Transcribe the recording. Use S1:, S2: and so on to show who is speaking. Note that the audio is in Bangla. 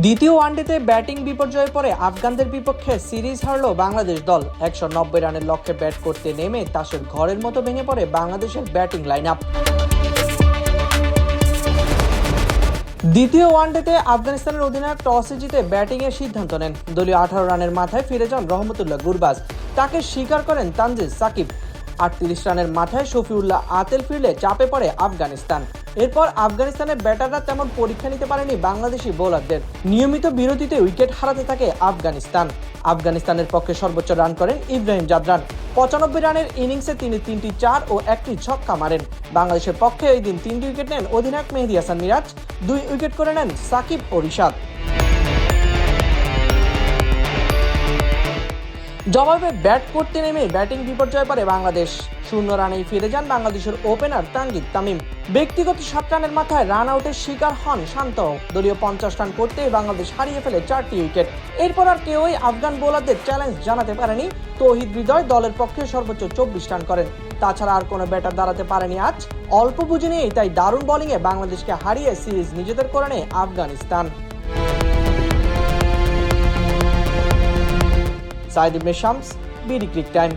S1: দ্বিতীয় ওয়ানডেতে ব্যাটিং বিপর্যয়ে পরে আফগানদের বিপক্ষে সিরিজ হারল বাংলাদেশ দল। একশো নব্বই রানের লক্ষ্যে ব্যাট করতে নেমে তাসের ঘরের মতো ভেঙে পড়ে বাংলাদেশের ব্যাটিং লাইন আপ দ্বিতীয় ওয়ানডেতে আফগানিস্তানের অধিনায়ক টসে জিতে ব্যাটিংয়ের সিদ্ধান্ত নেন। দলীয় আঠারো রানের মাথায় ফিরে যান রহমতুল্লাহ গুরবাজ। তাকে স্বীকার করেন তানজিদ সাকিব। আটত্রিশ রানের মাথায় শফিউল্লাহ আতেল ফিরলে চাপে পড়ে আফগানিস্তান। এরপর আফগানিস্তানের ব্যাটাররা তেমন পরীক্ষা নিতে পারেনি বাংলাদেশি বোলারদের। নিয়মিত বিরতিতে উইকেট হারাতে থাকে আফগানিস্তান। আফগানিস্তানের পক্ষে সর্বোচ্চ রান করেন ইব্রাহিম জাদরান। পঁচানব্বই রানের ইনিংসে তিনি তিনটি চার ও একটি ছক্কা মারেন। বাংলাদেশের পক্ষে এই দিন তিনটি উইকেট নেন অধিনায়ক মেহেদি হাসান মিরাজ, দুই উইকেট করে নেন সাকিব ও রিশাদ। জবাবে ব্যাট করতে নেমে ব্যাটিং বিপর্যয় পড়ে বাংলাদেশ। শূন্য রানেই ফিরে যান বাংলাদেশের ওপেনার তানজিদ তামিম। ব্যক্তিগত সাত রানের মাথায় রান আউটের শিকার হন শান্ত। দলীয় পঞ্চাশ রান করতেই বাংলাদেশ হারিয়ে ফেলে চারটি উইকেট। এরপর আর কেউই আফগান বোলারদের চ্যালেঞ্জ জানাতে পারেনি। তৌহিদ হৃদয় দলের পক্ষে সর্বোচ্চ চব্বিশ রান করেন। তাছাড়া আর কোনো ব্যাটার দাঁড়াতে পারেনি আজ। অল্প বুঝে নিয়েই তাই দারুণ বোলিংয়ে বাংলাদেশকে হারিয়ে সিরিজ নিজেদের করে নেয় Afghanistan. Saeed Ibne Shams BD crick time.